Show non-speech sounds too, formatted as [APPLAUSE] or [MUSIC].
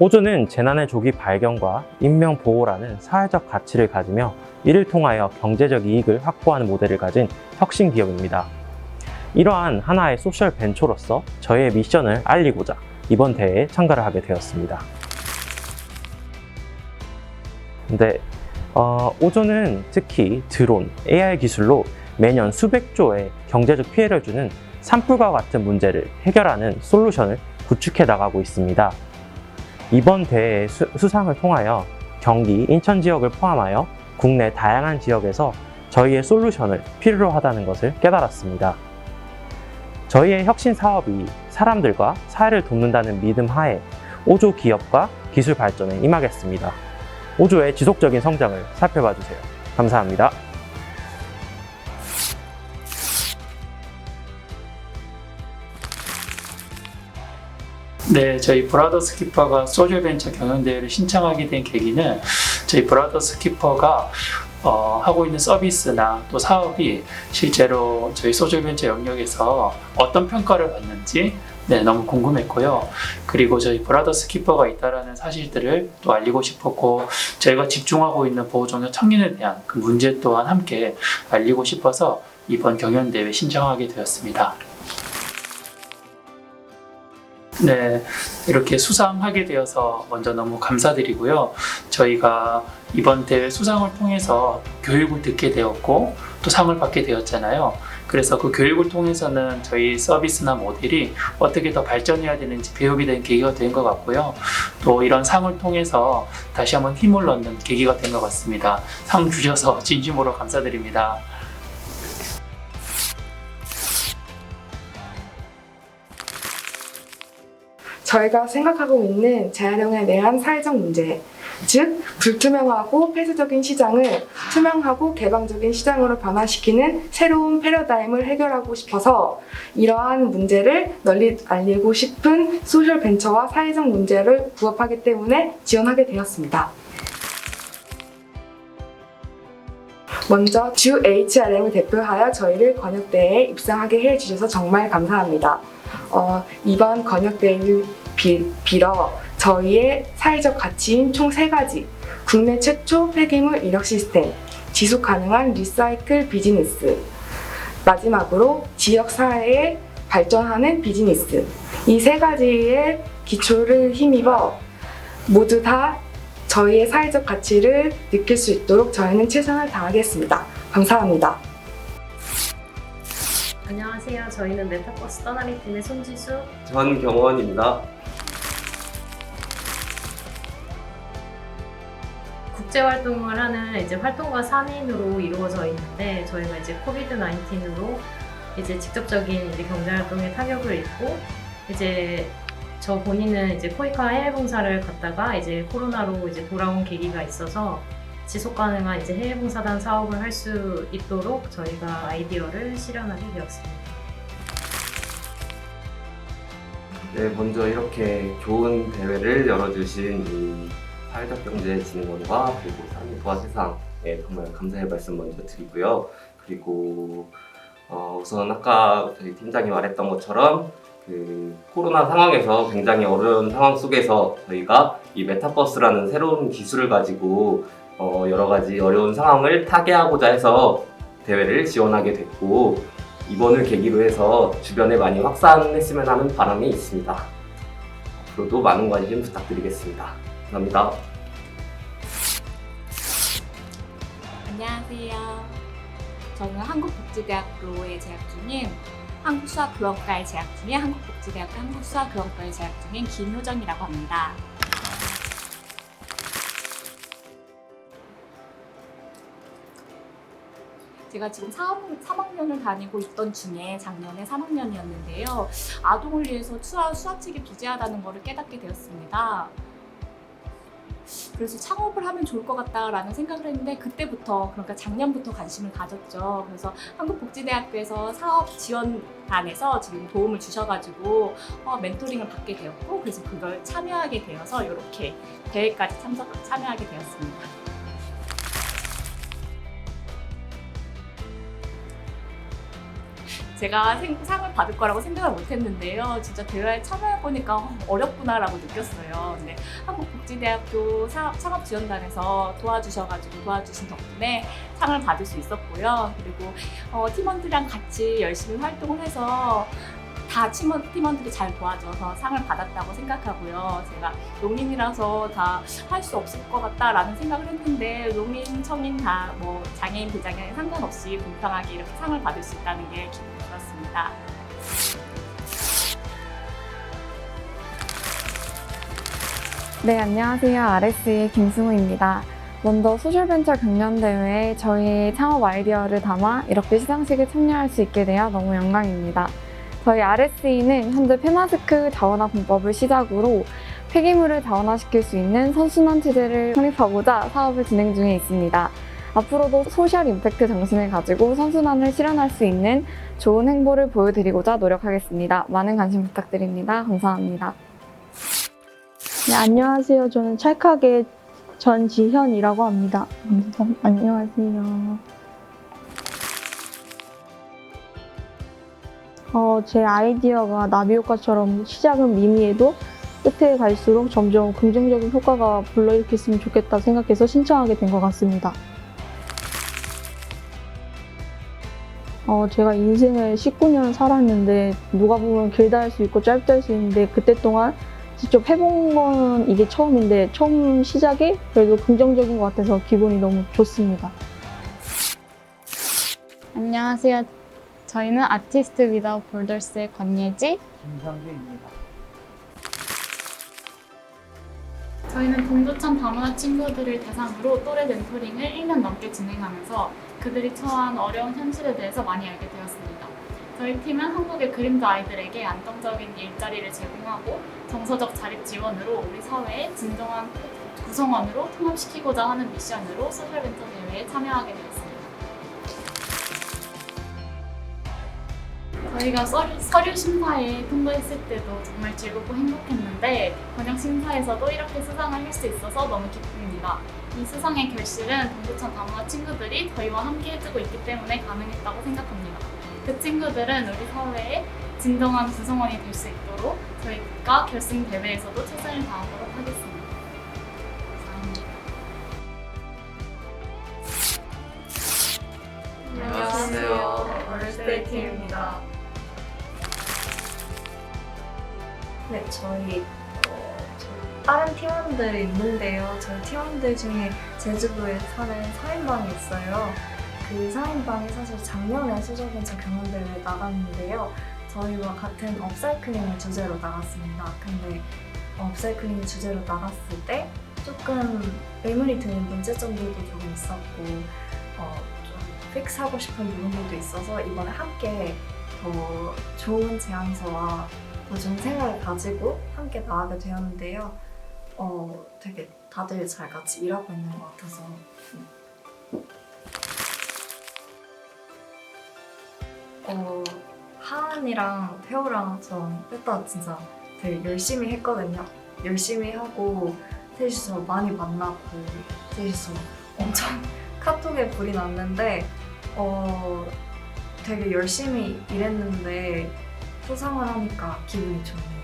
호주는 재난의 조기 발견과 인명 보호라는 사회적 가치를 가지며 이를 통하여 경제적 이익을 확보하는 모델을 가진 혁신 기업입니다. 이러한 하나의 소셜 벤처로서 저희의 미션을 알리고자 이번 대회에 참가를 하게 되었습니다. 근데 어, 오조는 특히 드론, AI 기술로 매년 수백조의 경제적 피해를 주는 산불과 같은 문제를 해결하는 솔루션을 구축해 나가고 있습니다. 이번 대회 수, 수상을 통하여 경기, 인천 지역을 포함하여 국내 다양한 지역에서 저희의 솔루션을 필요로 하다는 것을 깨달았습니다. 저희의 혁신 사업이 사람들과 사회를 돕는다는 믿음 하에 오조 기업과 기술 발전에 임하겠습니다. 오조의 지속적인 성장을 살펴봐 주세요. 감사합니다. 네, 저희 브라더스 키퍼가 소셜벤처 경영대회를 신청하게 된 계기는 저희 브라더스 키퍼가 어, 하고 있는 서비스나 또 사업이 실제로 저희 소셜벤처 영역에서 어떤 평가를 받는지 네, 너무 궁금했고요. 그리고 저희 브라더스 키퍼가 있다라는 사실들을 또 알리고 싶었고 저희가 집중하고 있는 보호종료 청년에 대한 그 문제 또한 함께 알리고 싶어서 이번 경연대회 신청하게 되었습니다. 네, 이렇게 수상하게 되어서 먼저 너무 감사드리고요. 저희가 이번 대회 수상을 통해서 교육을 듣게 되었고 또 상을 받게 되었잖아요. 그래서 그 교육을 통해서는 저희 서비스나 모델이 어떻게 더 발전해야 되는지 배우게 된 계기가 된 것 같고요. 또 이런 상을 통해서 다시 한번 힘을 얻는 계기가 된 것 같습니다. 상 주셔서 진심으로 감사드립니다. 저희가 생각하고 있는 재활용에 대한 사회적 문제, 즉 불투명하고 폐쇄적인 시장을 투명하고 개방적인 시장으로 변화시키는 새로운 패러다임을 해결하고 싶어서 이러한 문제를 널리 알리고 싶은 소셜 벤처와 사회적 문제를 부합하기 때문에 지원하게 되었습니다. 먼저 주 HRM을 대표하여 저희를 권역대회에 입상하게 해주셔서 정말 감사합니다. 어, 이번 권역대회 빌어 저희의 사회적 가치인 총 세 가지 국내 최초 폐기물 이력 시스템 지속 가능한 리사이클 비즈니스 마지막으로 지역 사회에 발전하는 비즈니스 이 세 가지의 기초를 힘입어 모두 다 저희의 사회적 가치를 느낄 수 있도록 저희는 최선을 다하겠습니다. 감사합니다. 안녕하세요. 저희는 메타버스 떠나리 팀의 손지수. 전경원입니다. 국제 활동을 하는 이제 활동가 3인으로 이루어져 있는데 저희가 이제 코비드 19으로 이제 직접적인 이제 경제 활동에 타격을 입고 이제 저 본인은 이제 코이카 해외 봉사를 갔다가 이제 코로나로 이제 돌아온 계기가 있어서 지속 가능한 이제 해외 봉사단 사업을 할 수 있도록 저희가 아이디어를 실현하게 되었습니다. 네, 먼저 이렇게 좋은 대회를 열어주신 이 사회적 경제 진흥원과 그리고 사람과 세상에 정말 감사의 말씀 먼저 드리고요. 그리고 어, 우선 아까 저희 팀장이 말했던 것처럼 그 코로나 상황에서 굉장히 어려운 상황 속에서 저희가 이 메타버스라는 새로운 기술을 가지고 어, 여러 가지 어려운 상황을 타개하고자 해서 대회를 지원하게 됐고 이번을 계기로 해서 주변에 많이 확산했으면 하는 바람이 있습니다. 앞으로도 많은 관심 부탁드리겠습니다. 감사합니다. 안녕하세요. 저는 한국복지대학교에 재학 중인 한국수학교원과에 재학 중인 한국복지대학교 한국수학교원과에 재학 중인 김효정이라고 합니다. 제가 지금 3, 3학년을 다니고 있던 중에 작년에 3학년이었는데요. 아동을 위해서 수학, 수학책이 부재하다는 것을 깨닫게 되었습니다. 그래서 창업을 하면 좋을 것 같다라는 생각을 했는데 그때부터 그러니까 작년부터 관심을 가졌죠. 그래서 한국복지대학교에서 사업 지원단에서 지금 도움을 주셔가지고 어, 멘토링을 받게 되었고 그래서 그걸 참여하게 되어서 이렇게 대회까지 참석 참여하게 되었습니다. 제가 생- 상을 받을 거라고 생각을 못 했는데요. 진짜 대회에 참여해 보니까 어렵구나라고 느꼈어요. 근데 한국복지대학교 사- 창업지원단에서 도와주셔가지고 도와주신 덕분에 상을 받을 수 있었고요. 그리고 어, 팀원들이랑 같이 열심히 활동을 해서 다 팀원, 팀원들이 잘 도와줘서 상을 받았다고 생각하고요. 제가 농인이라서 다 할 수 없을 것 같다라는 생각을 했는데 농인, 청인 다 뭐 장애인, 비장애인 상관없이 공평하게 이렇게 상을 받을 수 있다는 게 기분이 좋았습니다. 네, 안녕하세요. RS의 김승우입니다. 먼저 소셜벤처 경연대회에 저희의 창업 아이디어를 담아 이렇게 시상식에 참여할 수 있게 되어 너무 영광입니다. 저희 RSE는 현재 폐마스크 자원화 공법을 시작으로 폐기물을 자원화시킬 수 있는 선순환 체제를 확립하고자 사업을 진행 중에 있습니다. 앞으로도 소셜 임팩트 정신을 가지고 선순환을 실현할 수 있는 좋은 행보를 보여드리고자 노력하겠습니다. 많은 관심 부탁드립니다. 감사합니다. 네, 안녕하세요. 저는 찰칵의 전지현이라고 합니다. 음, 안녕하세요. 어, 제 아이디어가 나비 효과처럼 시작은 미미해도 끝에 갈수록 점점 긍정적인 효과가 불러일으켰으면 좋겠다 생각해서 신청하게 된 것 같습니다. 어, 제가 인생을 19년 살았는데 누가 보면 길다 할 수 있고 짧다 할 수 있는데 그때 동안 직접 해본 건 이게 처음인데 처음 시작이 그래도 긍정적인 것 같아서 기분이 너무 좋습니다. 안녕하세요. 저희는 아티스트 위다우 볼더스의 권예지, 김상규입니다. 저희는 동두천 다문화 친구들을 대상으로 또래 멘토링을 1년 넘게 진행하면서 그들이 처한 어려운 현실에 대해서 많이 알게 되었습니다. 저희 팀은 한국의 그림자 아이들에게 안정적인 일자리를 제공하고 정서적 자립 지원으로 우리 사회의 진정한 구성원으로 통합시키고자 하는 미션으로 소셜벤처 대회에 참여하게 되었습니다. 저희가 서류, 서류 심사에 통과했을 때도 정말 즐겁고 행복했는데 번역 심사에서도 이렇게 수상을 할 수 있어서 너무 기쁩니다. 이 수상의 결실은 동두천 다문화 친구들이 저희와 함께 해주고 있기 때문에 가능했다고 생각합니다. 그 친구들은 우리 사회의 진정한 구성원이 될 수 있도록 저희가 결승 대회에서도 최선을 다하도록 하겠습니다. 감사합니다. 안녕하세요. 월스데이 팀입니다. 네, 저희 어, 다른 팀원들이 있는데요. 저희 팀원들 중에 제주도에 사는 4인방이 있어요. 그 4인방이 사실 작년에 소셜벤처 경연대회에 나갔는데요. 저희와 같은 업사이클링을 주제로 나갔습니다. 근데 업사이클링 주제로 나갔을 때 조금 의문이 드는 문제점들도 조금 있었고 어, 좀 픽스하고 싶은 부분들도 있어서 이번에 함께 더 좋은 제안서와 더 좋은 생각을 가지고 함께 나가게 되었는데요. 어, 되게 다들 잘 같이 일하고 있는 것 같아서 어, 하은이랑 태호랑 전 일단 진짜 되게 열심히 했거든요. 열심히 하고 셋이서 많이 만나고 셋이서 엄청 [LAUGHS] 카톡에 불이 났는데 어, 되게 열심히 일했는데 수상을 하니까 기분이 좋네요.